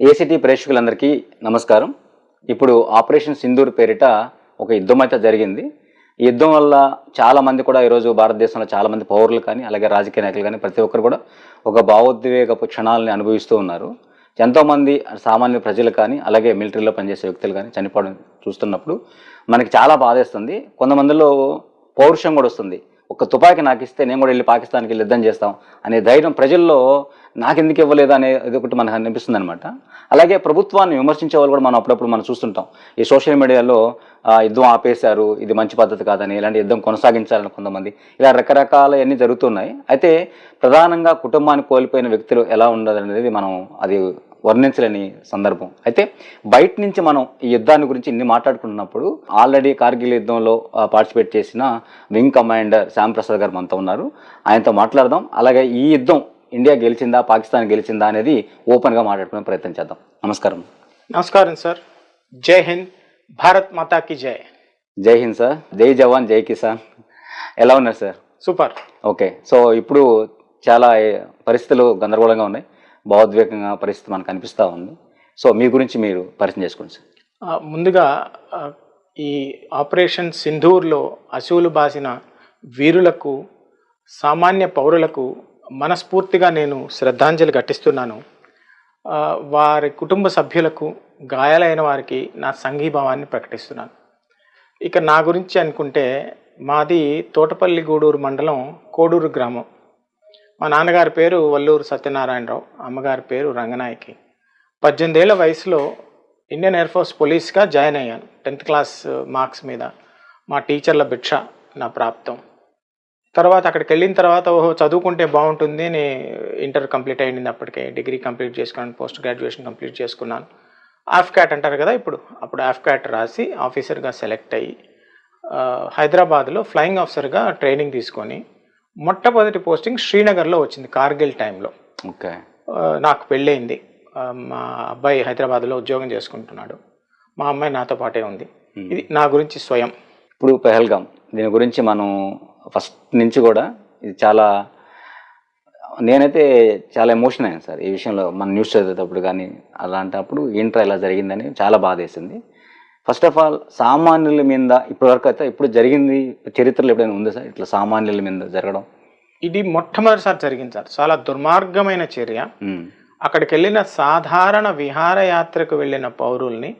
ACT ప్రేక్షకులందరికీ నమస్కారం. ఇప్పుడు ఆపరేషన్ సింధూర్ పేరిట ఒక యుద్ధం అయితే జరిగింది. ఈ యుద్ధం వల్ల చాలామంది కూడా ఈరోజు భారతదేశంలో చాలామంది పౌరులు కానీ అలాగే రాజకీయ నాయకులు కానీ ప్రతి ఒక్కరు కూడా ఒక భావోద్వేగపు క్షణాలని అనుభవిస్తూ ఉన్నారు. ఎంతోమంది సామాన్య ప్రజలు కానీ అలాగే మిలిటరీలో పనిచేసే వ్యక్తులు కానీ చనిపోవడం చూస్తున్నప్పుడు మనకి చాలా బాధేస్తుంది. కొంతమందిలో పౌరుషం కూడా వస్తుంది. ఒక తుపాకీ నాకు ఇస్తే నేను కూడా వెళ్ళి పాకిస్తాన్కి వెళ్ళి యుద్ధం చేస్తాం అనే ధైర్యం ప్రజల్లో నాకెందుకు ఇవ్వలేదు అనే ఇది ఒకటి మనకు అనిపిస్తుంది అనమాట అలాగే ప్రభుత్వాన్ని విమర్శించే వాళ్ళు కూడా మనం అప్పుడప్పుడు మనం చూస్తుంటాం. ఈ సోషల్ మీడియాలో యుద్ధం ఆపేశారు ఇది మంచి పద్ధతి కాదని ఇలాంటి యుద్ధం కొనసాగించాలని కొంతమంది. ఇలా రకరకాలన్నీ జరుగుతున్నాయి. అయితే ప్రధానంగా కుటుంబాన్ని కోల్పోయిన వ్యక్తులు ఎలా ఉండదు అనేది మనం అది వర్ణించలేని సందర్భం. అయితే బయట నుంచి మనం ఈ యుద్ధాన్ని గురించి ఇన్ని మాట్లాడుకుంటున్నప్పుడు ఆల్రెడీ కార్గిల్ యుద్ధంలో పార్టిసిపేట్ చేసిన వింగ్ కమాండర్ శ్యామ్ ప్రసాద్ గారు మనతో ఉన్నారు. ఆయనతో మాట్లాడదాం. అలాగే ఈ యుద్ధం ఇండియా గెలిచిందా పాకిస్తాన్ గెలిచిందా అనేది ఓపెన్గా మాట్లాడుకునే ప్రయత్నం చేద్దాం. నమస్కారం. నమస్కారం సార్. జై హింద్. భారత్ మాతాకి జై. జై హింద్ సార్. జై జవాన్ జై కిసాన్. ఎలా ఉన్నారు సార్? సూపర్. ఓకే. సో ఇప్పుడు చాలా పరిస్థితులు గందరగోళంగా ఉన్నాయి. భావోద్వేగంగా పరిస్థితి మనకు అనిపిస్తూ ఉంది. సో మీ గురించి మీరు పరిచయం చేసుకోండి సార్. ముందుగా ఈ ఆపరేషన్ సింధూర్లో అశువులు బాసిన వీరులకు సామాన్య పౌరులకు మనస్ఫూర్తిగా నేను శ్రద్ధాంజలి ఘటిస్తున్నాను. వారి కుటుంబ సభ్యులకు గాయాలైన వారికి నా సంఘీభావాన్ని ప్రకటిస్తున్నాను. ఇక నా గురించి అనుకుంటే మాది తోటపల్లి గూడూరు మండలం కోడూరు గ్రామం. మా నాన్నగారి పేరు వల్లూరు సత్యనారాయణరావు అమ్మగారి పేరు రంగనాయకి. పద్దెనిమిదేళ్ళ వయసులో ఇండియన్ ఎయిర్ ఫోర్స్ పోలీస్గా జాయిన్ అయ్యాను టెన్త్ క్లాస్ మార్క్స్ మీద. మా టీచర్ల భిక్ష నా ప్రాప్తం. తర్వాత అక్కడికి వెళ్ళిన తర్వాత ఓహో చదువుకుంటే బాగుంటుంది అని ఇంటర్ కంప్లీట్ అయింది అప్పటికే డిగ్రీ కంప్లీట్ చేసుకున్నాను పోస్ట్ గ్రాడ్యుయేషన్ కంప్లీట్ చేసుకున్నాను. ఆఫ్కాట్ అంటారు కదా ఇప్పుడు అప్పుడు ఆఫ్కాట్ రాసి ఆఫీసర్గా సెలెక్ట్ అయ్యి హైదరాబాద్లో ఫ్లయింగ్ ఆఫీసర్గా ట్రైనింగ్ తీసుకొని మొట్టమొదటి పోస్టింగ్ శ్రీనగర్లో వచ్చింది కార్గిల్ టైంలో ఓకే. నాకు పెళ్ళయింది. మా అబ్బాయి హైదరాబాద్లో ఉద్యోగం చేసుకుంటున్నాడు. మా అమ్మాయి నాతో పాటే ఉంది. ఇది నా గురించి స్వయం. ఇప్పుడు పెహల్గాం. దీని గురించి మనం ఫస్ట్ నుంచి కూడా ఇది చాలా నేనైతే చాలా ఎమోషన్ అయ్యాను సార్. ఈ విషయంలో మన న్యూస్ చదివేటప్పుడు కానీ అలాంటప్పుడు ఏంట్రా ఇలా జరిగిందని చాలా బాధ వేసింది ఫస్ట్ ఆఫ్ ఆల్ సామాన్యుల మీద ఇప్పటివరకు అయితే ఇప్పుడు జరిగింది చరిత్రలో ఎప్పుడైనా ఉందా సార్? ఇట్లా సామాన్యుల మీద జరగడం? ఇది మొట్టమొదటిసారి జరిగింది సార్. చాలా దుర్మార్గమైన చర్య. అక్కడికి వెళ్ళిన సాధారణ విహారయాత్రకు వెళ్ళిన పౌరుల్ని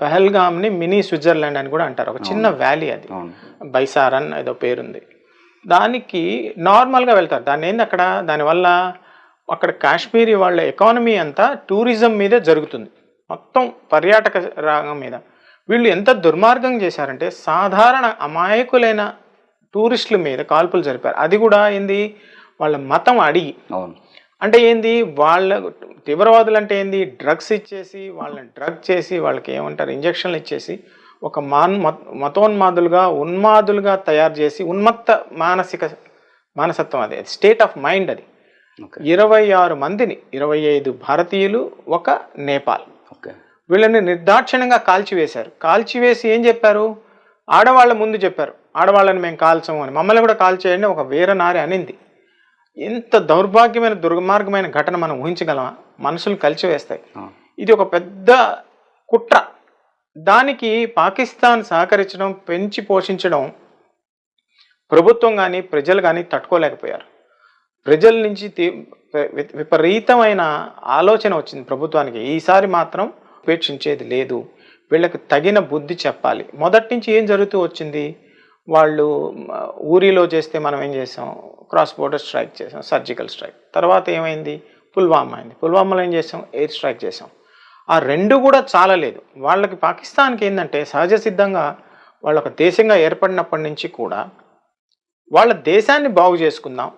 పహల్గామ్ని మినీ స్విట్జర్లాండ్ అని కూడా అంటారు. ఒక చిన్న వ్యాలీ అది. బైసారన్ ఏదో పేరుంది. దానికి నార్మల్గా వెళ్తారు. దాన్ని ఏంది అక్కడ? దానివల్ల అక్కడ కాశ్మీరీ వాళ్ళ ఎకానమీ అంతా టూరిజం మీదే జరుగుతుంది. మొత్తం పర్యాటక రంగం మీద. వీళ్ళు ఎంత దుర్మార్గం చేశారంటే సాధారణ అమాయకులైన టూరిస్టుల మీద కాల్పులు జరిపారు. అది కూడా ఏంది? వాళ్ళ మతం అడిగి అంటే ఏంది? వాళ్ళ తీవ్రవాదులు అంటే ఏంది? డ్రగ్స్ ఇచ్చేసి వాళ్ళని డ్రగ్ చేసి వాళ్ళకి ఏమంటారు? ఇంజక్షన్లు ఇచ్చేసి ఒక మాన్ మత- మతోన్మాదులుగా ఉన్మాదులుగా తయారు చేసి ఉన్మత్త మానసిక మానసత్వం అది స్టేట్ ఆఫ్ మైండ్ అది. ఇరవై ఆరు మందిని ఇరవై ఐదు భారతీయులు ఒక నేపాల్. ఓకే. వీళ్ళని నిర్దాక్షిణ్యంగా కాల్చివేశారు. కాల్చివేసి ఏం చెప్పారు? ఆడవాళ్ళ ముందు చెప్పారు. ఆడవాళ్ళని మేము కాల్చము అని. మమ్మల్ని కూడా కాల్చేయండి ఒక వీరనారి అనింది. ఎంత దౌర్భాగ్యమైన దుర్మార్గమైన ఘటన మనం ఊహించగలమా? మనుషులు కలిచివేస్తాయి ఆ, ఇది ఒక పెద్ద కుట్ర. దానికి పాకిస్తాన్ సహకరించడం పెంచి పోషించడం ప్రభుత్వం కానీ ప్రజలు కానీ తట్టుకోలేకపోయారు. ప్రజల నుంచి విపరీతమైన ఆలోచన వచ్చింది ప్రభుత్వానికి. ఈసారి మాత్రం ఉపేక్షించేది లేదు. వీళ్ళకి తగిన బుద్ధి చెప్పాలి. మొదటి నుంచి ఏం జరుగుతూ వచ్చింది? వాళ్ళు ఊరిలో చేస్తే మనం ఏం చేసాం? క్రాస్ బోర్డర్ స్ట్రైక్ చేసాం సర్జికల్ స్ట్రైక్. తర్వాత ఏమైంది? పుల్వామా అయింది. పుల్వామాలో ఏం చేసాం? ఎయిర్ స్ట్రైక్ చేసాం. ఆ రెండు కూడా చాలలేదు. వాళ్ళకి పాకిస్తాన్కి ఏంటంటే సహజ సిద్ధంగా వాళ్ళ ఒక దేశంగా ఏర్పడినప్పటి నుంచి కూడా వాళ్ళ దేశాన్ని బాగు చేసుకుందాం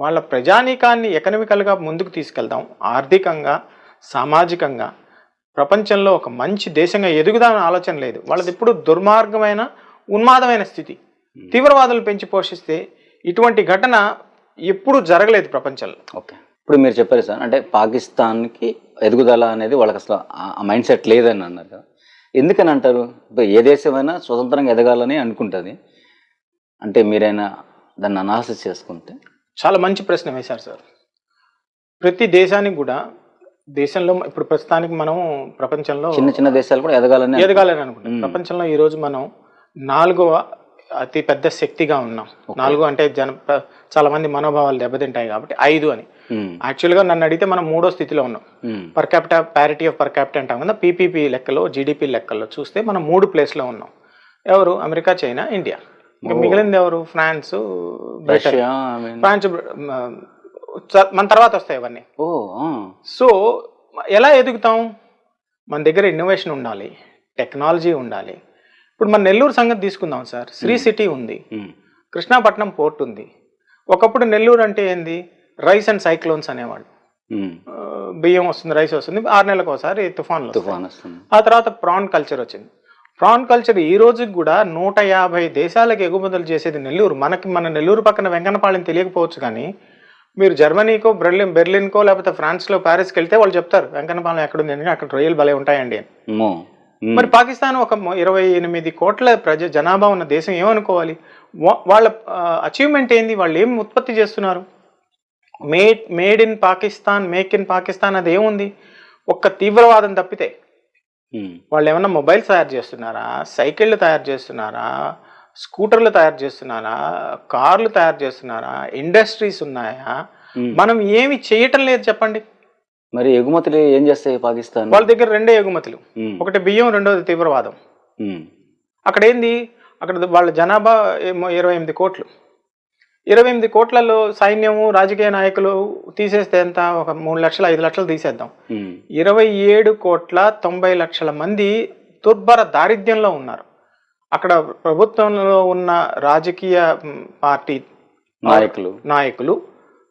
వాళ్ళ ప్రజానీకాన్ని ఎకనమికల్గా ముందుకు తీసుకెళ్దాం ఆర్థికంగా సామాజికంగా. ప్రపంచంలో ఒక మంచి దేశంగా ఎదుగుదామని ఆలోచన లేదు. వాళ్ళది ఎప్పుడు దుర్మార్గమైన ఉన్మాదమైన స్థితి. తీవ్రవాదులు పెంచి పోషిస్తే ఇటువంటి ఘటన ఎప్పుడూ జరగలేదు ప్రపంచంలో. ఓకే. ఇప్పుడు మీరు చెప్పారు సార్ అంటే పాకిస్తాన్కి ఎదుగుదల అనేది వాళ్ళకి అసలు ఆ- మైండ్ సెట్ లేదని అన్నారు కదా. ఎందుకని అంటారు? ఇప్పుడు ఏ దేశమైనా స్వతంత్రంగా ఎదగాలని అనుకుంటుంది. అంటే మీరైనా దాన్ని అనాలసిస్ చేసుకుంటే? చాలా మంచి ప్రశ్న వేశారు సార్. ప్రతి దేశానికి కూడా దేశంలో ఇప్పుడు ప్రస్తుతానికి మనం ప్రపంచంలో చిన్న చిన్న దేశాలు కూడా ఎదగాలని ఎదగాలని అనుకుంటాం ప్రపంచంలో ఈ రోజు మనం నాలుగవ అతి పెద్ద శక్తిగా ఉన్నాం. నాలుగు అంటే జన చాలా మంది మనోభావాలు దెబ్బతింటాయి కాబట్టి ఐదు అని. యాక్చువల్గా నన్ను అడిగితే మనం మూడో స్థితిలో ఉన్నాం. Per capita parity of per capita అంటాం కదా పీపీపీ లెక్కలో జీడిపి లెక్కల్లో చూస్తే మనం మూడు ప్లేస్లో ఉన్నాం. ఎవరు? America China India. ఇంకా మిగిలింది ఎవరు? France Britain. ఫ్రాన్స్ మన తర్వాత వస్తాయి ఆ, సో ఎలా ఎదుగుతాం? మన దగ్గర ఇన్నోవేషన్ ఉండాలి టెక్నాలజీ ఉండాలి ఇప్పుడు మన నెల్లూరు సంగతి తీసుకుందాం సార్. శ్రీ సిటీ ఉంది. కృష్ణాపట్నం పోర్ట్ ఉంది. ఒకప్పుడు నెల్లూరు అంటే ఏంది? రైస్ అండ్ సైక్లోన్స్ అనేవాళ్ళు. బియ్యం వస్తుంది రైస్ వస్తుంది ఆరు నెలలకు ఒకసారి తుఫాన్లు. తుఫాన్ వస్తుంది. ఆ తర్వాత ప్రాన్ కల్చర్ వచ్చింది. ప్రాన్ కల్చర్ ఈ రోజుకి కూడా నూట యాభై దేశాలకు ఎగుమతులు చేసేది నెల్లూరు. మనకి మన నెల్లూరు పక్కన వెంకన్నపాళెం తెలియకపోవచ్చు కానీ మీరు జర్మనీకో బెర్లిన్ బెర్లిన్కో లేకపోతే ఫ్రాన్స్లో ప్యారిస్కి వెళ్తే వాళ్ళు చెప్తారు వెంకన్నపాలెం ఎక్కడుంది? అని అక్కడ రొయ్యలు భలే ఉంటాయండి మరి పాకిస్తాన్ ఒక ఇరవై ఎనిమిది కోట్ల ప్రజ జనాభా ఉన్న దేశం ఏమనుకోవాలి? వాళ్ళ అచీవ్మెంట్ ఏంది? వాళ్ళు ఏం ఉత్పత్తి చేస్తున్నారు? Made made in Pakistan make in Pakistan అది ఏముంది? ఒక్క తీవ్రవాదం తప్పితే వాళ్ళు ఏమన్నా మొబైల్స్ తయారు చేస్తున్నారా? సైకిళ్ళు తయారు చేస్తున్నారా? స్కూటర్లు తయారు చేస్తున్నారా? కార్లు తయారు చేస్తున్నారా? ఇండస్ట్రీస్ ఉన్నాయా. మనం ఏమి చేయటం లేదు చెప్పండి. మరి ఎగుమతులు ఏం చేస్తాయి పాకిస్తాన్? వాళ్ళ దగ్గర రెండే ఎగుమతులు. ఒకటి బియ్యం రెండోది తీవ్రవాదం. అక్కడ ఏంది? అక్కడ వాళ్ళ జనాభా ఇరవై ఎనిమిది కోట్లు. ఇరవై ఎనిమిది కోట్లలో సైన్యము రాజకీయ నాయకులు తీసేస్తే ఎంత? ఒక మూడు లక్షలు ఐదు లక్షలు తీసేద్దాం. ఇరవై ఏడు కోట్ల తొంభై లక్షల మంది దుర్భర దారిద్ర్యంలో ఉన్నారు. అక్కడ ప్రభుత్వంలో ఉన్న రాజకీయ పార్టీ నాయకులు. నాయకులు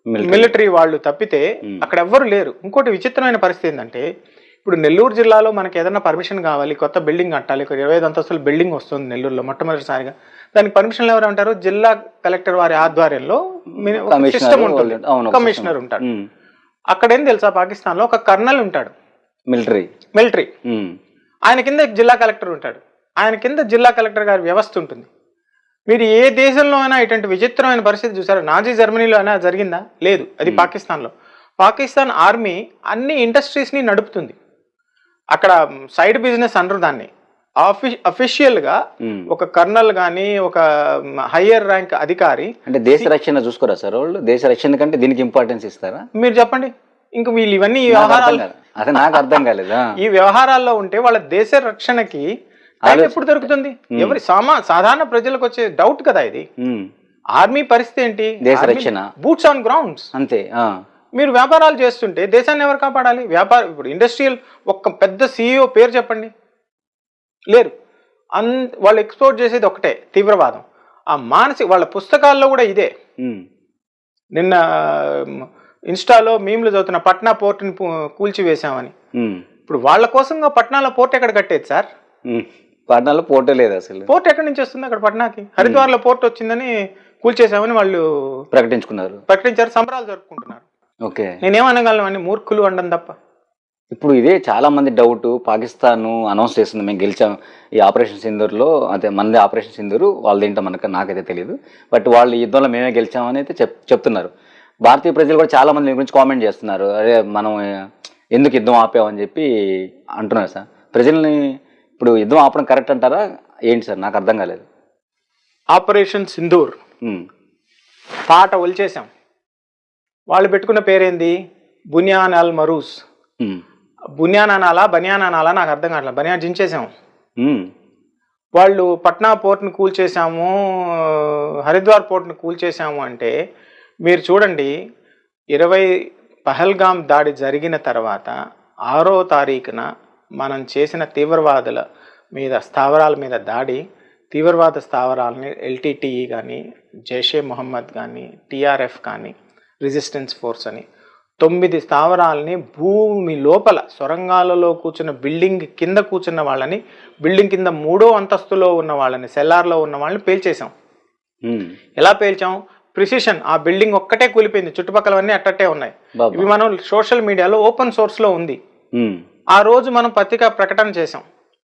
మిలిటరీ. వాళ్ళు తప్పితే అక్కడ ఎవ్వరు లేరు. ఇంకోటి విచిత్రమైన పరిస్థితి ఏంటంటే ఇప్పుడు నెల్లూరు జిల్లాలో మనకి ఏదైనా పర్మిషన్ కావాలి కొత్త బిల్డింగ్ కట్టాలి ఒక ఇరవై ఐదు అంతస్తుల బిల్డింగ్ వస్తుంది నెల్లూరులో మొట్టమొదటిసారిగా. దానికి పర్మిషన్లు ఎవరు అంటారు? జిల్లా కలెక్టర్ వారి ఆధ్వర్యంలో సిస్టమ్ ఉంటుంది. కమిషనర్. ఉంటాడు. అక్కడ ఏం తెలుసా? పాకిస్తాన్లో ఒక కర్నల్ ఉంటాడు. మిలిటరీ. మిలిటరీ. ఆయన కింద జిల్లా కలెక్టర్ ఉంటాడు. ఆయన కింద జిల్లా కలెక్టర్ గారి వ్యవస్థ ఉంటుంది. మీరు ఏ దేశంలో అయినా ఇటువంటి విచిత్రమైన పరిస్థితి చూసారా? నాజీ జర్మనీలో అయినా జరిగిందా? లేదు అది పాకిస్తాన్లో. పాకిస్తాన్ ఆర్మీ అన్ని ఇండస్ట్రీస్ని నడుపుతుంది. అక్కడ సైడ్ బిజినెస్ అనరు దాన్ని. ఆఫి అఫీషియల్గా. ఒక కర్నల్ కానీ ఒక హయ్యర్ ర్యాంక్ అధికారి అంటే దేశ రక్షణ చూసుకోరా సార్ వాళ్ళు? దేశ రక్షణ కంటే దీనికి ఇంపార్టెన్స్ ఇస్తారా? మీరు చెప్పండి. ఇంక వీళ్ళు ఇవన్నీ ఈ వ్యవహారాలు అదే నాకు అర్థం కాలేదా? ఈ వ్యవహారాల్లో ఉంటే వాళ్ళ దేశ రక్షణకి టైం ఎప్పుడు దొరుకుతుంది? ఎవరి సామా సాధారణ ప్రజలకు వచ్చే డౌట్ కదా ఇది. ఆర్మీ పరిస్థితి ఏంటి? దేశ రక్షణ. బూట్స్ ఆన్ గ్రౌండ్స్ అంతే మీరు వ్యాపారాలు చేస్తుంటే దేశాన్ని ఎవరు కాపాడాలి? వ్యాపార ఇప్పుడు ఇండస్ట్రియల్ ఒక్క పెద్ద సీఈఓ పేరు చెప్పండి. లేరు. అన్ వాళ్ళు ఎక్స్పోర్ట్ చేసేది ఒకటే తీవ్రవాదం. ఆ మానసిక వాళ్ళ పుస్తకాల్లో కూడా ఇదే. నిన్న ఇన్స్టాలో మీమ్లు చదువుతున్న పట్నా పోర్ట్ని కూల్చివేశామని. ఇప్పుడు వాళ్ళ కోసంగా పట్నాలో పోర్ట్ ఎక్కడ కట్టేది సార్. పాట్నాలో పోటే లేదు అసలు. పోర్ట్ ఎక్కడి నుంచి వస్తుంది అక్కడ పట్నాకి? హరిద్వార్లో పోర్ట్ వచ్చిందని కూల్చేసామని వాళ్ళు ప్రకటించుకున్నారు. ప్రకటించారు సంబరాలు జరుపుకుంటున్నారు. ఓకే. నేనేమనగలను అని మూర్ఖులు అండం తప్ప. ఇప్పుడు ఇదే చాలా మంది డౌట్ పాకిస్తాన్ అనౌన్స్ చేస్తుంది మేము గెలిచాం ఈ ఆపరేషన్ సింధూర్లో అదే మనది ఆపరేషన్ సింధూరు వాళ్ళు తింటాం మనకు నాకైతే తెలియదు బట్ వాళ్ళు ఈ యుద్ధంలో మేమే గెలిచామని అయితే చెప్ చెప్తున్నారు. భారతీయ ప్రజలు కూడా చాలా మంది గురించి కామెంట్ చేస్తున్నారు. అరే మనం ఎందుకు యుద్ధం ఆపామని చెప్పి అంటున్నారు సార్. ప్రజల్ని ఇప్పుడు యుద్ధం ఆపడం కరెక్ట్ అంటారా? ఏంటి సార్? నాకు అర్థం కాలేదు. ఆపరేషన్ సింధూర్. పాట ఒలిచేసాం వాళ్ళు పెట్టుకున్న పేరేంది? బునియాన్ అల్ మరూస్. బునియాన్ అనాలా బనియాన్ అనాలా నాకు అర్థం కావట్లేదు. బనియాన్ జించేసాం వాళ్ళు పట్నా పోర్ట్ని కూల్చేసాము హరిద్వార్ పోర్ట్ని కూల్చేసాము అంటే మీరు చూడండి ఇరవై పహల్గాం దాడి జరిగిన తర్వాత ఆరో తారీఖున మనం చేసిన తీవ్రవాదుల మీద స్థావరాల మీద దాడి తీవ్రవాద స్థావరాలని ఎల్టీటీఈ కానీ జైషే మొహమ్మద్ కానీ టీఆర్ఎఫ్ కానీ రెసిస్టెన్స్ ఫోర్స్ అని తొమ్మిది స్థావరాలని భూమి లోపల సొరంగాలలో కూర్చున్న బిల్డింగ్ కింద కూర్చున్న వాళ్ళని బిల్డింగ్ కింద మూడో అంతస్తులో ఉన్న వాళ్ళని సెల్లార్లో ఉన్న వాళ్ళని పేల్చేసాం ఎలా పేల్చాం? ప్రిసిషన్ ఆ బిల్డింగ్ ఒక్కటే కూలిపోయింది చుట్టుపక్కలవన్నీ అట్టట్టే ఉన్నాయి. ఇవి మనం సోషల్ మీడియాలో ఓపెన్ సోర్స్లో ఉంది. ఆ రోజు మనం పత్రికా ప్రకటన చేసాం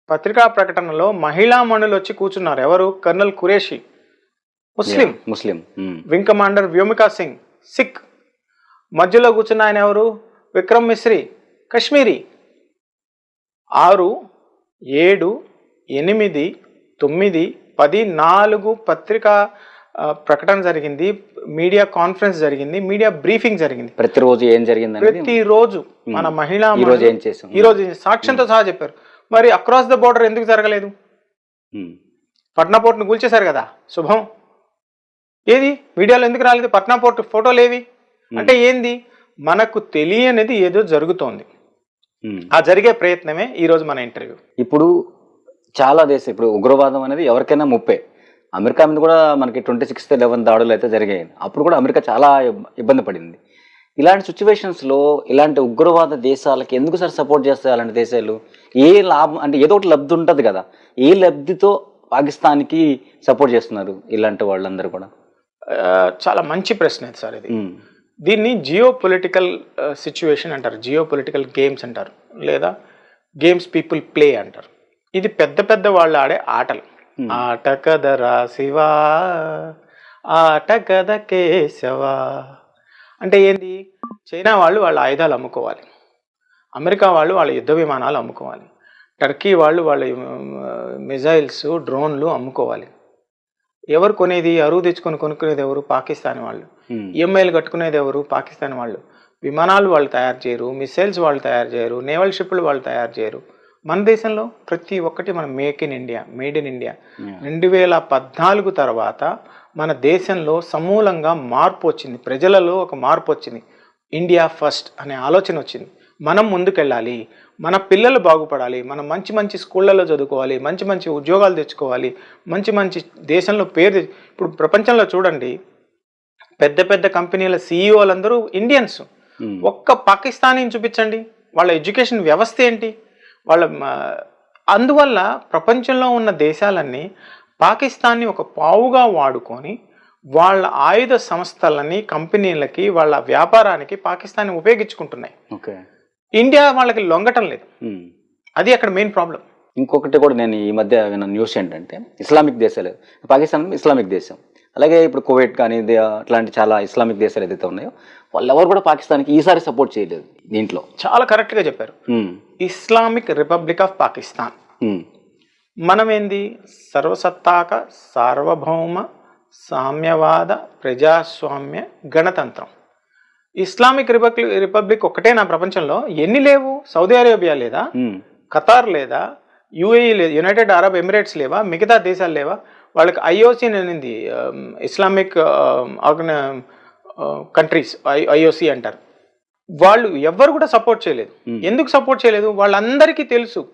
పత్రికా ప్రకటనలో మహిళా మణులు వచ్చి కూర్చున్నారు. ఎవరు? కర్నల్ కురేషి ముస్లిం. ముస్లిం. Um, wing commander Vyomika Singh. Sikh. మధ్యలో కూర్చున్న ఆయన ఎవరు? విక్రమ్ మిశ్రీ. కశ్మీరీ. ఆరు ఏడు ఎనిమిది తొమ్మిది పది నాలుగు పత్రికా ప్రకటన జరిగింది మీడియా కాన్ఫరెన్స్ జరిగింది మీడియా బ్రీఫింగ్ జరిగింది. ప్రతిరోజు ఏం జరిగింది ప్రతిరోజు మన మహిళా ఈ రోజు ఏం చేసాం? ఈ రోజు సాక్ష్యంతో సహా చెప్పారు. మరి అక్రాస్ ద బోర్డర్ ఎందుకు జరగలేదు. పట్నా పోర్ట్ను కూల్చేశారు కదా శుభం. ఏది? మీడియాలో ఎందుకు రాలేదు? పట్నా పోర్ట్ ఫోటోలు ఏవి? అంటే ఏంది? మనకు తెలియనిది ఏదో జరుగుతోంది. ఆ జరిగే ప్రయత్నమే ఈరోజు మన ఇంటర్వ్యూ. ఇప్పుడు చాలా దేశం ఇప్పుడు ఉగ్రవాదం అనేది ఎవరికైనా ముప్పే. అమెరికా మీద కూడా మనకి ట్వంటీ సిక్స్త్ లెవెన్ దాడులు అయితే జరిగాయి. అప్పుడు కూడా అమెరికా చాలా ఇబ్- ఇబ్బంది పడింది. ఇలాంటి సిచ్యువేషన్స్లో ఇలాంటి ఉగ్రవాద దేశాలకి ఎందుకు సార్ సపోర్ట్ చేస్తాయి అలాంటి దేశాలు? ఏ లాభం అంటే ఏదో ఒకటి లబ్ధి ఉంటుంది కదా. ఏ లబ్ధితో పాకిస్తాన్కి సపోర్ట్ చేస్తున్నారు ఇలాంటి వాళ్ళందరూ కూడా? చాలా మంచి ప్రశ్న సార్ ఇది. దీన్ని జియో పొలిటికల్ సిచ్యువేషన్ అంటారు. జియో పొలిటికల్ గేమ్స్ అంటారు. లేదా గేమ్స్ పీపుల్ ప్లే అంటారు. ఇది పెద్ద పెద్ద వాళ్ళు ఆడే ఆటలు. ఆట కదరా శివా ఆట కథ కేశవా. అంటే ఏంది? చైనా వాళ్ళు వాళ్ళ ఆయుధాలు అమ్ముకోవాలి. అమెరికా వాళ్ళు వాళ్ళ యుద్ధ విమానాలు అమ్ముకోవాలి. టర్కీ వాళ్ళు వాళ్ళ మిజైల్స్ డ్రోన్లు అమ్ముకోవాలి. ఎవరు కొనేది? అరువు తెచ్చుకొని కొనుక్కునేది ఎవరు? పాకిస్తాన్ వాళ్ళు. ఈఎంఐలు కట్టుకునేది ఎవరు? పాకిస్తాన్ వాళ్ళు. విమానాలు వాళ్ళు తయారు చేయరు మిసైల్స్ వాళ్ళు తయారు చేయరు నేవల్ షిప్లు వాళ్ళు తయారు చేయరు. మన దేశంలో ప్రతి ఒక్కటి మన make in India made in India. రెండు వేల పద్నాలుగు తర్వాత మన దేశంలో సమూలంగా మార్పు వచ్చింది. ప్రజలలో ఒక మార్పు వచ్చింది. ఇండియా ఫస్ట్ అనే ఆలోచన వచ్చింది. మనం ముందుకెళ్ళాలి. మన పిల్లలు బాగుపడాలి. మనం మంచి మంచి స్కూళ్ళలో చదువుకోవాలి. మంచి మంచి ఉద్యోగాలు తెచ్చుకోవాలి. మంచి మంచి దేశంలో పేరు ఇప్పుడు ప్రపంచంలో చూడండి. పెద్ద పెద్ద కంపెనీల సీఈఓలందరూ ఇండియన్స్. ఉమ్. ఒక్క పాకిస్తానీని చూపించండి. వాళ్ళ ఎడ్యుకేషన్ వ్యవస్థ ఏంటి? వాళ్ళ అందువల్ల ప్రపంచంలో ఉన్న దేశాలన్నీ పాకిస్తాన్ని ఒక పావుగా వాడుకొని వాళ్ళ ఆయుధ సంస్థలని కంపెనీలకి వాళ్ళ వ్యాపారానికి పాకిస్తాన్ని ఉపయోగించుకుంటున్నాయి. ఓకే. ఇండియా వాళ్ళకి లొంగటం లేదు. అది అక్కడ మెయిన్ ప్రాబ్లం ఇంకొకటి కూడా నేను ఈ మధ్య విన్న న్యూస్ ఏంటంటే ఇస్లామిక్ దేశాలు పాకిస్తాన్ ఇస్లామిక్ దేశం. అలాగే ఇప్పుడు కువైట్ కానీ అట్లాంటి చాలా ఇస్లామిక్ దేశాలు ఏదైతే ఉన్నాయో వాళ్ళు ఎవరు కూడా పాకిస్తాన్కి ఈసారి సపోర్ట్ చేయలేదు దీంట్లో. చాలా కరెక్ట్గా చెప్పారు. Islamic republic of Pakistan. మనం ఏంది సర్వసత్తాక సార్వభౌమ సామ్యవాద ప్రజాస్వామ్య గణతంత్రం. ఇస్లామిక్ రిపబ్లిక్ రిపబ్లిక్ ఒకటే నా ప్రపంచంలో. ఎన్ని లేవు? సౌదీ అరేబియా లేదా? ఖతార్ లేదా? యుఏఈ లేదా? యునైటెడ్ అరబ్ ఎమిరేట్స్ లేవా? మిగతా దేశాలు లేవా? వాళ్ళకి ఐఓసి అనేది ఇస్లామిక్ ఆర్గన కంట్రీస్ ఐఓసి అంటారు. వాళ్ళు ఎవ్వరు కూడా సపోర్ట్ చేయలేదు. Hmm. ఎందుకు సపోర్ట్ చేయలేదు? వాళ్ళందరికీ తెలుసు.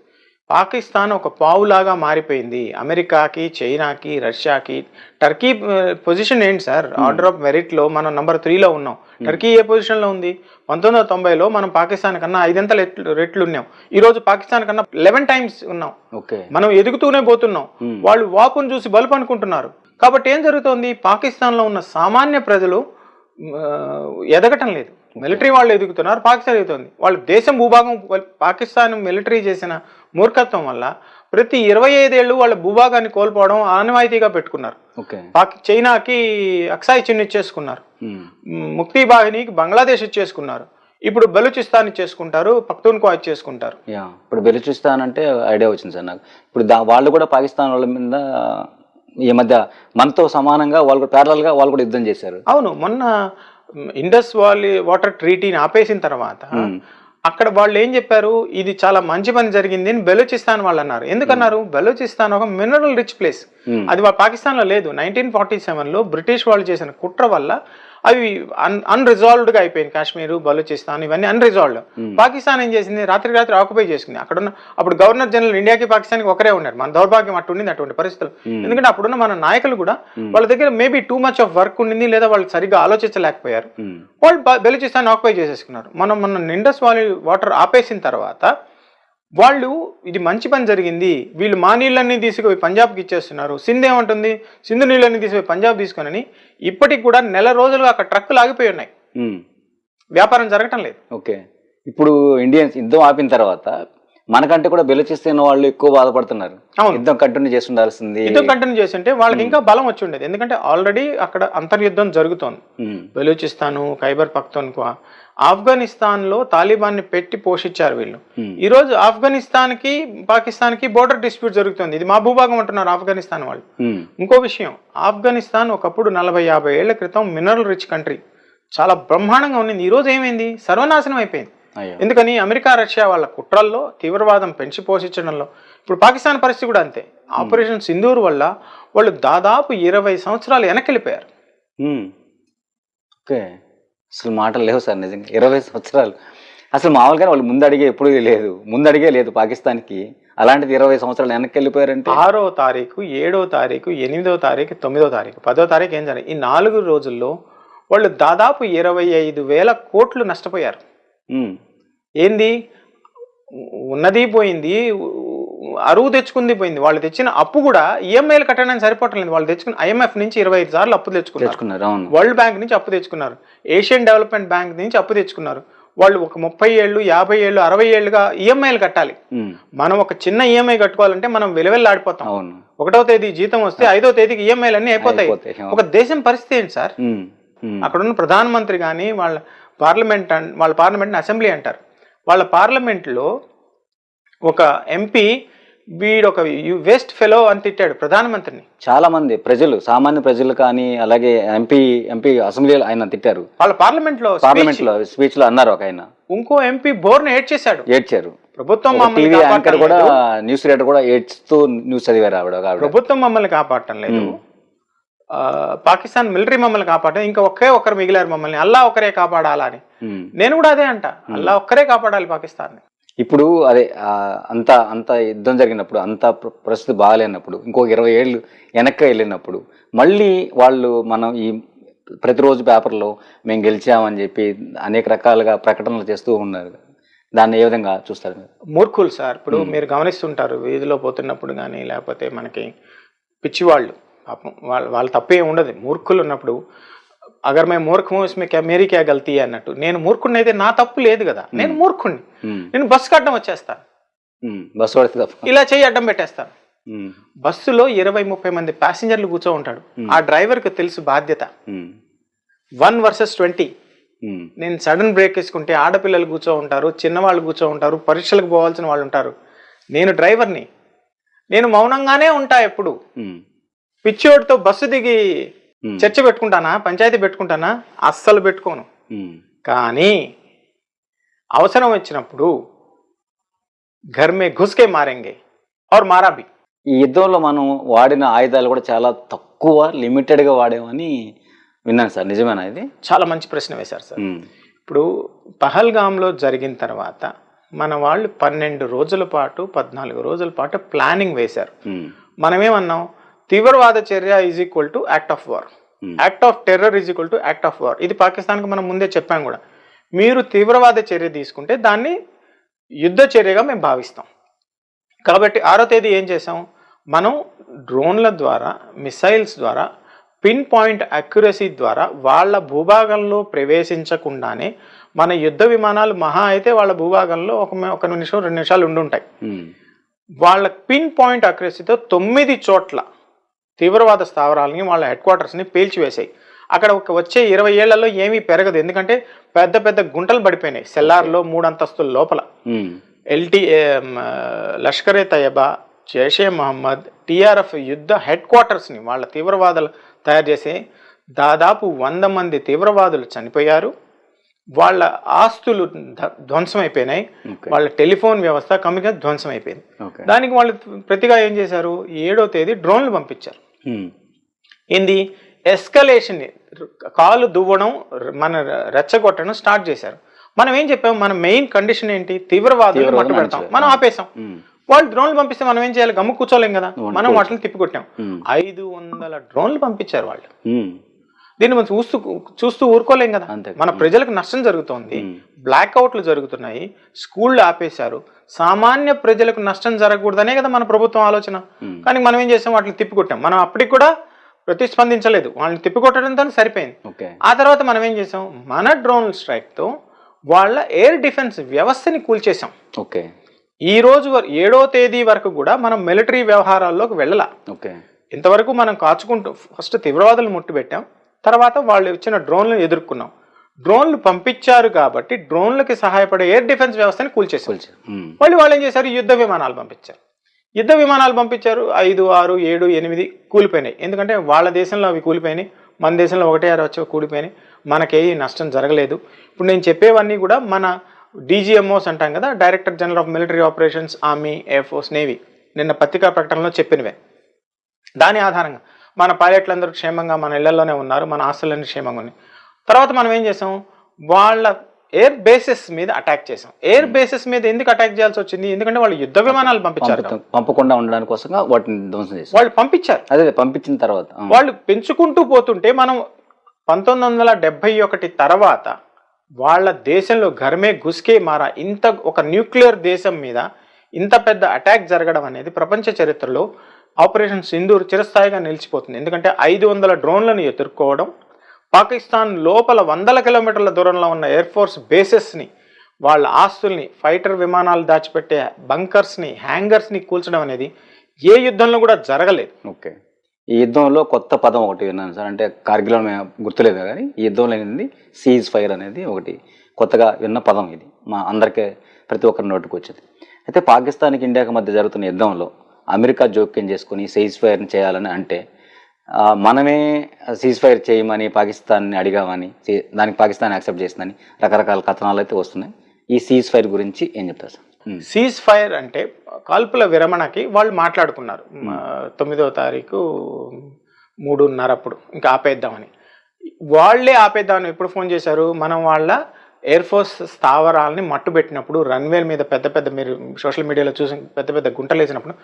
పాకిస్తాన్ ఒక పావులాగా మారిపోయింది. అమెరికాకి చైనాకి రష్యాకి. టర్కీ పొజిషన్ ఏంటి సార్? ఆర్డర్ ఆఫ్ మెరిట్లో మనం నంబర్ త్రీలో ఉన్నాం. టర్కీ ఏ పొజిషన్లో ఉంది? పంతొమ్మిది వందల తొంభైలో మనం పాకిస్తాన్ కన్నా ఐదంతల రెట్లు రెట్లు ఉన్నాం. ఈరోజు పాకిస్తాన్ కన్నా లెవెన్ టైమ్స్ ఉన్నాం. ఓకే. మనం ఎదుగుతూనే పోతున్నాం. Hmm. వాళ్ళు వాపును చూసి బలుపు అనుకుంటున్నారు. కాబట్టి ఏం జరుగుతోంది? పాకిస్తాన్లో ఉన్న సామాన్య ప్రజలు ఎదగటం లేదు. మిలిటరీ వాళ్ళు ఎదుగుతున్నారు పాకిస్తాన్ ఎదుగుతుంది. వాళ్ళు దేశం భూభాగం పాకిస్తాన్ మిలిటరీ చేసిన మూర్ఖత్వం వల్ల ప్రతి ఇరవై ఐదేళ్ళు వాళ్ళ భూభాగాన్ని కోల్పోవడం ఆనవాయితీగా పెట్టుకున్నారు. చైనాకి అక్సాయి చిన్న ఇచ్చేసుకున్నారు ముక్తీ బాహినికి బంగ్లాదేశ్ ఇచ్చేసుకున్నారు. ఇప్పుడు బలూచిస్తాన్ ఇచ్చేసుకుంటారు పఖ్తూన్కో ఇచ్చేసుకుంటారు. యా. ఇప్పుడు బెలూచిస్తాన్ అంటే ఐడియా వచ్చింది సార్ నాకు. ఇప్పుడు దా వాళ్ళు కూడా పాకిస్తాన్ వాళ్ళ మీద ఈ మధ్య మనతో సమానంగా వాళ్ళు కూడా parallel గా వాళ్ళు కూడా యుద్ధం చేశారు. అవును మొన్న ఇండస్ వాలీ వాటర్ ట్రీటీని ఆపేసిన తర్వాత. అక్కడ వాళ్ళు ఏం చెప్పారు? ఇది చాలా మంచి పని జరిగింది అని బెలూచిస్తాన్ వాళ్ళు అన్నారు. ఎందుకన్నారు? బెలూచిస్తాన్ ఒక మినరల్ రిచ్ ప్లేస్. అది పాకిస్తాన్లో లేదు. నైన్టీన్ ఫార్టీ సెవెన్లో బ్రిటిష్ వాళ్ళు చేసిన కుట్ర వల్ల అవి అన్ అన్రిజాల్వ్డ్గా అయిపోయింది కాశ్మీర్ బలూచిస్తాన్ ఇవన్నీ అన్రిజాల్వ్డ్ పాకిస్తాన్ ఏం చేసింది? రాత్రి రాత్రి ఆక్యుపై చేసుకుంది అక్కడున్న అప్పుడు గవర్నర్ జనరల్ ఇండియాకి పాకిస్తాన్కి ఒకరే ఉన్నారు. మన దౌర్భాగ్యం అటు ఉండింది అటువంటి పరిస్థితులు. ఎందుకంటే అప్పుడున్న మన నాయకులు కూడా వాళ్ళ దగ్గర maybe too much of work ఉండింది లేదా వాళ్ళు సరిగ్గా ఆలోచించలేకపోయారు. వాళ్ళు బెలూచిస్తాన్ ఆక్యుపై చేసేసుకున్నారు. మనం మన ఇండస్ వాలీ వాటర్ ఆపేసిన తర్వాత వాళ్ళు ఇది మంచి పని జరిగింది వీళ్ళు మా నీళ్ళన్నీ తీసుకుపోయి పంజాబ్కి ఇచ్చేస్తున్నారు. సింధ్ ఏమంటుంది? సింధు నీళ్ళన్నీ తీసుకుపోయి పంజాబ్ తీసుకొనని ఇప్పటికి కూడా నెల రోజులుగా అక్కడ ట్రక్కులు ఆగిపోయి ఉన్నాయి. వ్యాపారం జరగటం లేదు. ఓకే. ఇప్పుడు ఇండియన్స్ యుద్ధం ఆపిన తర్వాత మనకంటే కూడా బెలూచిస్తాన్ వాళ్ళు ఎక్కువ బాధపడుతున్నారు. యుద్ధం కంటిన్యూ చేసి ఉండాల్సింది యుద్ధం కంటిన్యూ చేస్తుంటే వాళ్ళకి ఇంకా బలం వచ్చి ఉండేది. ఎందుకంటే ఆల్రెడీ అక్కడ అంతర్యుద్ధం జరుగుతోంది. బలూచిస్తాను ఖైబర్ పఖ్తూన్ఖ్వా ఆఫ్ఘనిస్తాన్లో తాలిబాన్ని పెట్టి పోషించారు వీళ్ళు. Hmm. ఈ రోజు ఆఫ్ఘనిస్తాన్కి పాకిస్తాన్కి బోర్డర్ డిస్ప్యూట్ జరుగుతుంది. ఇది మా భూభాగం అంటున్నారు ఆఫ్ఘనిస్తాన్ వాళ్ళు. ఇంకో విషయం ఆఫ్ఘనిస్తాన్ ఒకప్పుడు నలభై యాభై ఏళ్ళ క్రితం మినరల్ రిచ్ కంట్రీ. చాలా బ్రహ్మాండంగా ఉన్నింది. ఈ రోజు ఏమైంది? సర్వనాశనం అయిపోయింది. ఎందుకని? అమెరికా రష్యా వాళ్ళ కుట్రల్లో తీవ్రవాదం పెంచి పోషించడంలో. ఇప్పుడు పాకిస్తాన్ పరిస్థితి కూడా అంతే. ఆపరేషన్ సింధూర్ వల్ల వాళ్ళు దాదాపు ఇరవై సంవత్సరాలు వెనక్కి వెళ్ళిపోయారు. ఓకే. అసలు మాటలు లేవు సార్ నిజంగా. ఇరవై సంవత్సరాలు. అసలు మామూలుగానే వాళ్ళు ముందడిగే ఎప్పుడు లేదు. ముందడిగే లేదు పాకిస్తాన్కి. అలాంటిది ఇరవై సంవత్సరాలు వెనక్కి వెళ్ళిపోయారంటే? ఆరో తారీఖు ఏడో తారీఖు ఎనిమిదో తారీఖు తొమ్మిదో తారీఖు పదో తారీఖు ఏం జరిగింది ఈ నాలుగు రోజుల్లో వాళ్ళు దాదాపు ఇరవై ఐదు వేల కోట్లు నష్టపోయారు. ఏంది? ఉన్నది పోయింది. అరువు తెచ్చుకుంది పోయింది. వాళ్ళు తెచ్చిన అప్పు కూడా ఈఎంఐలు కట్టడానికి సరిపోవట్లేదు. వాళ్ళు తెచ్చుకున్న ఐఎంఎఫ్ నుంచి ఇరవై ఐదు సార్లు అప్పు తెచ్చుకున్నారు. వరల్డ్ బ్యాంక్ నుంచి అప్పు తెచ్చుకున్నారు. ఏషియన్ డెవలప్మెంట్ బ్యాంక్ నుంచి అప్పు తెచ్చుకున్నారు. వాళ్ళు ఒక ముప్పై ఏళ్ళు యాభై ఏళ్ళు అరవై ఏళ్ళుగా ఈఎంఐలు కట్టాలి. ఉమ్, మనం ఒక చిన్న ఈఎంఐ కట్టుకోవాలంటే మనం విలువెల్లాడిపోతాం. అవును. ఒకటో తేదీ జీతం వస్తే ఐదో తేదీకి ఈఎంఐలు అన్నీ అయిపోతాయి. ఒక దేశం పరిస్థితి ఏంటి సార్? ఉమ్, ఉమ్, అక్కడ ఉన్న ప్రధానమంత్రి కానీ వాళ్ళ పార్లమెంట్ వాళ్ళ పార్లమెంట్ని అసెంబ్లీ అంటారు. వాళ్ళ పార్లమెంట్లో ఒక ఎంపీ వీడు ఒక వేస్ట్ ఫెలో అని తిట్టాడు ప్రధానమంత్రిని. చాలా మంది ప్రజలు సామాన్య ప్రజలు కానీ అలాగే ఎంపీ ఎంపీ అసెంబ్లీలో ఆయన తిట్టారు. వాళ్ళ పార్లమెంట్లో పార్లమెంట్లో స్పీచ్లో అన్నారు ఒక ఆయన. ఇంకో ఎంపీ బోర్ను ఏడ్ చేశాడు ఏడ్చారు. ప్రభుత్వం టీవీ యాంకర్ కూడా. న్యూస్ రీడర్ కూడా ఏడ్చుతూ న్యూస్ చదివారు ఆవిడ ప్రభుత్వం మమ్మల్ని కాపాడటం లేదు. పాకిస్తాన్ మిలిటరీ మమ్మల్ని కాపాడటం ఇంకా ఒకే ఒక్కరు మిగిలారు మమ్మల్ని అల్లా ఒక్కరే కాపాడాలా అని ఉమ్. నేను కూడా అదే అంట. అల్లా ఒక్కరే కాపాడాలి పాకిస్తాన్ని. ఇప్పుడు అదే అంత అంత యుద్ధం జరిగినప్పుడు అంత ప్ర- పరిస్థితి బాగాలేనప్పుడు ఇంకొక ఇరవై ఏళ్ళు వెనక్కి వెళ్ళినప్పుడు మళ్ళీ వాళ్ళు మనం ఈ ప్రతిరోజు పేపర్లో మేము గెలిచామని చెప్పి అనేక రకాలుగా ప్రకటనలు చేస్తూ ఉన్నారు. దాన్ని ఏ విధంగా చూస్తారు మీరు? మూర్ఖులు సార్. ఇప్పుడు మీరు గమనిస్తుంటారు వీధిలో పోతున్నప్పుడు కానీ లేకపోతే మనకి పిచ్చివాళ్ళు పాపం వాళ్ళ వాళ్ళ తప్పే ఉండదు. మూర్ఖులు ఉన్నప్పుడు అగర్ మేము మూర్ఖం ఇస్మే క్యా మేరీ క్యా గల్తీ అన్నట్టు. నేను మూర్ఖుడిని అయితే నా తప్పు లేదు కదా. నేను మూర్ఖుడిని ఉమ్, నేను బస్సు కట్టడం వచ్చేస్తాను. బస్సు పడితే ఇలా చేయి అడ్డం పెట్టేస్తాను. బస్సులో ఇరవై ముప్పై మంది ప్యాసింజర్లు కూర్చో ఉంటాడు ఆ డ్రైవర్కి తెలుసు బాధ్యత. One versus twenty. నేను సడన్ బ్రేక్ వేసుకుంటే ఆడపిల్లలు కూర్చో ఉంటారు చిన్నవాళ్ళు కూర్చో ఉంటారు పరీక్షలకు పోవాల్సిన వాళ్ళు ఉంటారు. నేను డ్రైవర్ని. నేను మౌనంగానే ఉంటా ఎప్పుడు. పిచ్చోడితో బస్సు దిగి చర్చ పెట్టుకుంటానా? పంచాయతీ పెట్టుకుంటానా? అస్సలు పెట్టుకోను. కానీ అవసరం వచ్చినప్పుడు ఘర్ మే ఘుస్కే మారేంగే और మారా భీ. ఈ యుద్ధంలో మనం వాడిన ఆయుధాలు కూడా చాలా తక్కువ లిమిటెడ్గా వాడామని విన్నాను సార్. నిజమేనా ఇది? చాలా మంచి ప్రశ్న వేశారు సార్. ఇప్పుడు పహల్గామ్లో జరిగిన తర్వాత మన వాళ్ళు పన్నెండు రోజుల పాటు పద్నాలుగు రోజుల పాటు ప్లానింగ్ వేశారు. మనమేమన్నాం? తీవ్రవాద చర్య is equal to act of war Hmm. Act of terror is equal to act of war ఇది పాకిస్తాన్కి మనం ముందే చెప్పాం కూడా. మీరు తీవ్రవాద చర్య తీసుకుంటే దాన్ని యుద్ధ చర్యగా మేము భావిస్తాం. కాబట్టి ఆరో తేదీ ఏం చేసాం మనం డ్రోన్ల ద్వారా మిసైల్స్ ద్వారా పిన్ పాయింట్ అక్యురసీ ద్వారా వాళ్ళ భూభాగంలో ప్రవేశించకుండానే మన యుద్ధ విమానాలు మహా అయితే వాళ్ళ భూభాగంలో ఒక ఒక నిమిషం రెండు నిమిషాలు ఉండుంటాయి. ఉమ్, వాళ్ళ పిన్ పాయింట్ అక్యురసీతో తొమ్మిది చోట్ల తీవ్రవాద స్థావరాలని వాళ్ళ హెడ్ క్వార్టర్స్ని పేల్చివేశాయి. అక్కడ ఒక వచ్చే ఇరవై ఏళ్ళలో ఏమీ పెరగదు. ఎందుకంటే పెద్ద పెద్ద గుంటలు పడిపోయినాయి సెల్లార్లో మూడు అంతస్తుల లోపల. ఎల్టీ లష్కరే తయబా జైషే మహమ్మద్ టీఆర్ఎఫ్ యుద్ధ హెడ్ క్వార్టర్స్ని వాళ్ళ తీవ్రవాదులు తయారు చేసి దాదాపు వంద మంది తీవ్రవాదులు చనిపోయారు. వాళ్ళ ఆస్తులు ధ- ధ్వంసమైపోయినాయి. ఓకే. వాళ్ళ టెలిఫోన్ వ్యవస్థ కమ్యూనికేషన్ ధ్వంసం అయిపోయింది ఓకే. దానికి వాళ్ళు ప్రతిగా ఏం చేశారు? ఏడో తేదీ డ్రోన్లు పంపించారు. ఏంది? ఎస్కలేషన్ కాలు దువ్వడం మన రెచ్చగొట్టడం స్టార్ట్ చేశారు. మనం ఏం చెప్పాం మన మెయిన్ కండిషన్ ఏంటి? తీవ్రవాదులు మట్టు పెడతాం. మనం ఆపేసాం వాళ్ళు డ్రోన్లు పంపిస్తే మనం ఏం చేయాలి? గమ్ము కూర్చోలేం కదా? మనం వాటిని తిప్పికొట్టాం. ఐదు వందల డ్రోన్లు పంపించారు వాళ్ళు. దీన్ని మనం చూస్తూ చూస్తూ ఊరుకోలేం కదా. మన ప్రజలకు నష్టం జరుగుతోంది. బ్లాక్అవుట్లు జరుగుతున్నాయి. స్కూళ్ళు ఆపేశారు. సామాన్య ప్రజలకు నష్టం జరగకూడదనే కదా మన ప్రభుత్వం ఆలోచన. కానీ మనం ఏం చేసాం? వాటిని తిప్పికొట్టాం. మనం అప్పటికి కూడా ప్రతిస్పందించలేదు. వాళ్ళని తిప్పికొట్టడంతో సరిపోయింది. ఓకే. ఆ తర్వాత మనం ఏం చేసాం? మన డ్రోన్ స్ట్రైక్తో వాళ్ళ ఎయిర్ డిఫెన్స్ వ్యవస్థని కూల్చేసాం. ఓకే. ఈ రోజు ఏడో తేదీ వరకు కూడా మనం మిలిటరీ వ్యవహారాల్లోకి వెళ్ళాల. ఓకే. ఇంతవరకు మనం కాచుకుంటూ ఫస్ట్ తీవ్రవాదులను ముట్టుబెట్టాం. తర్వాత వాళ్ళు ఇచ్చిన డ్రోన్లను ఎదుర్కొన్నాం. డ్రోన్లు పంపించారు కాబట్టి డ్రోన్లకి సహాయపడే ఎయిర్ డిఫెన్స్ వ్యవస్థని కూల్చేశారు. కూల్చి ఉమ్, మళ్ళీ వాళ్ళు ఏం చేశారు? యుద్ధ విమానాలు పంపించారు. యుద్ధ విమానాలు పంపించారు. ఐదు ఆరు ఏడు ఎనిమిది కూలిపోయినాయి. ఎందుకంటే వాళ్ళ దేశంలో అవి కూలిపోయినాయి. మన దేశంలో ఒకటే ఆరు వచ్చి కూలిపోయినాయి. మనకే నష్టం జరగలేదు. ఇప్పుడు నేను చెప్పేవన్నీ కూడా మన డీజీఎంఓస్ అంటాం కదా director general of military operations army air force navy నిన్న పత్రికా ప్రకటనలో చెప్పినవే. దాని ఆధారంగా మన పైలట్లందరూ క్షేమంగా మన ఇళ్ళలోనే ఉన్నారు మన ఆస్తులన్నీ క్షేమంగా ఉన్నాయి తర్వాత మనం ఏం చేసాం? వాళ్ళ ఎయిర్ బేసెస్ మీద అటాక్ చేసాం. ఎయిర్ బేసెస్ మీద ఎందుకు అటాక్ చేయాల్సి వచ్చింది? ఎందుకంటే వాళ్ళు యుద్ధ విమానాలు పంపించారు పంపకుండా ఉండడానికి కోసంగా వాటిని ధ్వంసం చేస్తాం వాళ్ళు పంపించారు. అదే పంపించిన తర్వాత వాళ్ళు పెంచుకుంటూ పోతుంటే మనం పంతొమ్మిది వందల డెబ్బై ఒకటి తర్వాత వాళ్ళ దేశంలో ఘర్మే గుస్కే మారా ఇంత ఒక న్యూక్లియర్ దేశం మీద ఇంత పెద్ద అటాక్ జరగడం అనేది ప్రపంచ చరిత్రలో ఆపరేషన్ సింధూర్ చిరస్థాయిగా నిలిచిపోతుంది. ఎందుకంటే ఐదు వందల డ్రోన్లను ఎదుర్కోవడం పాకిస్తాన్ లోపల వందల కిలోమీటర్ల దూరంలో ఉన్న ఎయిర్ ఫోర్స్ బేసెస్ని వాళ్ళ ఆస్తుల్ని ఫైటర్ విమానాలు దాచిపెట్టే బంకర్స్ని హ్యాంగర్స్ని కూల్చడం అనేది ఏ యుద్ధంలో కూడా జరగలేదు. ఓకే. ఈ యుద్ధంలో కొత్త పదం ఒకటి విన్నాను సార్. అంటే కార్గిల్ మేము గుర్తులేదు కానీ ఈ యుద్ధంలో అనేది సీజ్ ఫైర్ అనేది ఒకటి కొత్తగా విన్న పదం ఇది. మా అందరికీ ప్రతి ఒక్కరి నోటికి వచ్చింది. అయితే పాకిస్తాన్కి ఇండియాకి మధ్య జరుగుతున్న యుద్ధంలో అమెరికా జోక్యం చేసుకుని సీజ్ ఫైర్ని చేయాలని అంటే మనమే సీజ్ ఫైర్ చేయమని పాకిస్తాన్ని అడిగామని దానికి పాకిస్తాన్ యాక్సెప్ట్ చేసిందని రకరకాల కథనాలు అయితే వస్తున్నాయి. ఈ సీజ్ ఫైర్ గురించి ఏం చెప్తారు సార్? సీజ్ ఫైర్ అంటే కాల్పుల విరమణకి వాళ్ళు మాట్లాడుకున్నారు. తొమ్మిదవ తారీఖు మూడున్నర అప్పుడు ఇంకా ఆపేద్దామని. వాళ్ళే ఆపేద్దామని ఎప్పుడు ఫోన్ చేశారు? మనం వాళ్ళ ఎయిర్ ఫోర్స్ స్థావరాలని మట్టు పెట్టినప్పుడు రన్వేల మీద పెద్ద పెద్ద మీరు సోషల్ మీడియాలో చూసి పెద్ద పెద్ద గుంటలు వేసినప్పుడు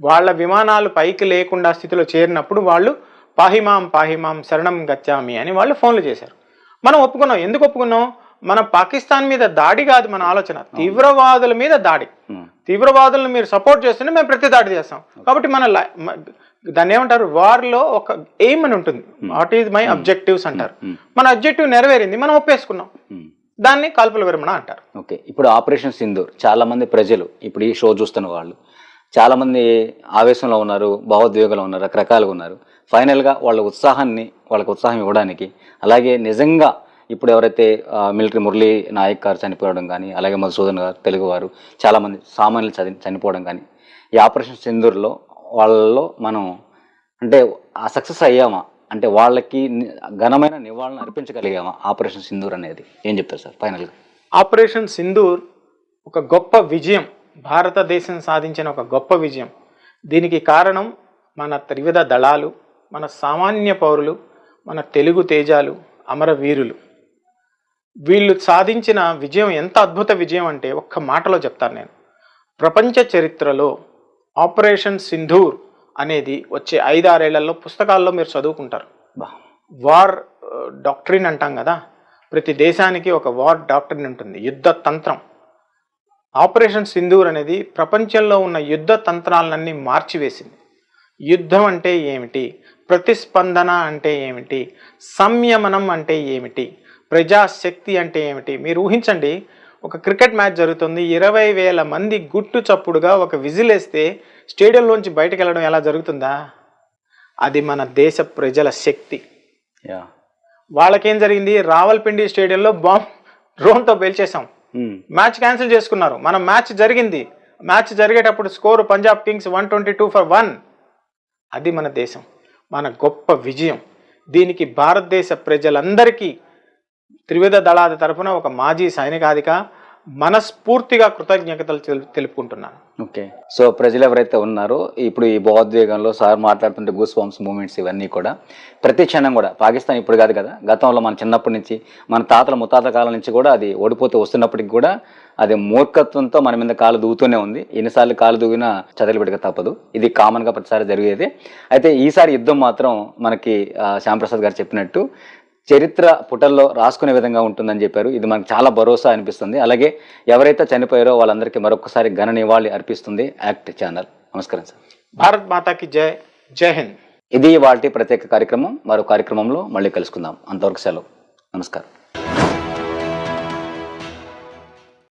వాళ్ళ విమానాలు పైకి లేకుండా స్థితిలో చేరినప్పుడు వాళ్ళు పాహిమాం పాహిమాం శరణం గచ్చామి అని వాళ్ళు ఫోన్లు చేశారు. మనం ఒప్పుకున్నాం. ఎందుకు ఒప్పుకున్నాం? మన పాకిస్తాన్ మీద దాడి కాదు మన ఆలోచన. తీవ్రవాదుల మీద దాడి. తీవ్రవాదులను మీరు సపోర్ట్ చేస్తుంటే మేము ప్రతి దాడి చేస్తాం. కాబట్టి మన దాన్ని ఏమంటారు? వార్లో ఒక ఎయిమ్ అని ఉంటుంది. వాట్ ఈజ్ మై అబ్జెక్టివ్స్ అంటారు. మన అబ్జెక్టివ్ నెరవేరింది. మనం ఒప్పేసుకున్నాం. దాన్ని కాల్పుల విరమణ అంటారు. ఓకే. ఇప్పుడు ఆపరేషన్ సింధూర్. చాలా మంది ప్రజలు ఇప్పుడు ఈ షో చూస్తున్న వాళ్ళు చాలామంది ఆవేశంలో ఉన్నారు భావోద్వేగంలో ఉన్నారు రకరకాలుగా ఉన్నారు. ఫైనల్గా వాళ్ళ ఉత్సాహాన్ని వాళ్ళకి ఉత్సాహం ఇవ్వడానికి అలాగే నిజంగా ఇప్పుడు ఎవరైతే మిలిటరీ మురళీ నాయక్ గారు చనిపోవడం కానీ అలాగే మధుసూదన్ గారు తెలుగువారు చాలామంది సామాన్యులు చని చనిపోవడం కానీ ఈ ఆపరేషన్ సింధూర్లో వాళ్ళలో మనం అంటే ఆ సక్సెస్ అయ్యామా? అంటే వాళ్ళకి ఘనమైన నివాళులను అర్పించగలిగామా ఆపరేషన్ సింధూర్ అనేది? ఏం చెప్తారు సార్ ఫైనల్గా? ఆపరేషన్ సింధూర్ ఒక గొప్ప విజయం. భారతదేశం సాధించిన ఒక గొప్ప విజయం. దీనికి కారణం మన త్రివిధ దళాలు మన సామాన్య పౌరులు మన తెలుగు తేజాలు అమరవీరులు వీళ్ళు సాధించిన విజయం ఎంత అద్భుత విజయం అంటే ఒక్క మాటలో చెప్తాను నేను. ప్రపంచ చరిత్రలో ఆపరేషన్ సింధూర్ అనేది వచ్చే ఐదారేళ్ళలో పుస్తకాల్లో మీరు చదువుకుంటారు. వార్ డాక్టరీన్ అంటాం కదా. ప్రతి దేశానికి ఒక వార్ డాక్టరీన్ ఉంటుంది. యుద్ధ తంత్రం. ఆపరేషన్ సింధూర్ అనేది ప్రపంచంలో ఉన్న యుద్ధ తంత్రాలన్నీ మార్చివేసింది. యుద్ధం అంటే ఏమిటి? ప్రతిస్పందన అంటే ఏమిటి? సంయమనం అంటే ఏమిటి? ప్రజాశక్తి అంటే ఏమిటి? మీరు ఊహించండి ఒక క్రికెట్ మ్యాచ్ జరుగుతుంది ఇరవై వేల మంది గుట్టు చప్పుడుగా ఒక విజిల్ వేస్తే స్టేడియంలోంచి బయటకు వెళ్ళడం ఎలా జరుగుతుందా? అది మన దేశ ప్రజల శక్తి. యా. వాళ్ళకేం జరిగింది? రావల్పిండి స్టేడియంలో బాంబ్ డ్రోన్తో పేల్చేసాం మ్మ్. Hmm. మ్యాచ్ క్యాన్సిల్ చేసుకున్నారు. మన మ్యాచ్ జరిగింది. మ్యాచ్ జరిగేటప్పుడు score Punjab kings one twenty two for one అది మన దేశం. మన గొప్ప విజయం. దీనికి భారతదేశ ప్రజలందరికీ త్రివిధ దళాల తరపున ఒక మాజీ సైనికాధిక మనస్ఫూర్తిగా కృతజ్ఞతలు తెలు- తెలుపుకుంటున్నాను. ఓకే. సో ప్రజలు ఎవరైతే ఉన్నారో ఇప్పుడు ఈ భావోద్వేగంలో సార్ మాట్లాడుతుంటే గూస్ బాంబ్స్ మూమెంట్స్ ఇవన్నీ కూడా. ప్రతి క్షణం కూడా పాకిస్తాన్ ఇప్పుడు కాదు కదా గతంలో మన చిన్నప్పటి నుంచి మన తాతల ముత్తాతల కాలం నుంచి కూడా అది ఓడిపోతూ వస్తున్నప్పటికి కూడా అది మూర్ఖత్వంతో మన మీద కాలు దూగుతూనే ఉంది. ఎన్నిసార్లు కాలు దూగినా చదలు పెడక తప్పదు. ఇది కామన్గా ప్రతిసారి జరిగేది. అయితే ఈసారి యుద్ధం మాత్రం మనకి ఆ, శ్యాంప్రసాద్ గారు చెప్పినట్టు చరిత్ర పుటల్లో రాసుకునే విధంగా ఉంటుందని చెప్పారు. ఇది మనకు చాలా భరోసా అనిపిస్తుంది. అలాగే ఎవరైతే చనిపోయారో వాళ్ళందరికీ మరొకసారి ఘన నివాళి అర్పిస్తుంది యాక్ట్ ఛానల్. నమస్కారం సార్. భారత్ మాతాకి జై. జై హింద్. ఇది వాటి ప్రత్యేక కార్యక్రమం. మరో కార్యక్రమంలో మళ్ళీ కలుసుకుందాం. అంతవరకు సెలవు. నమస్కారం.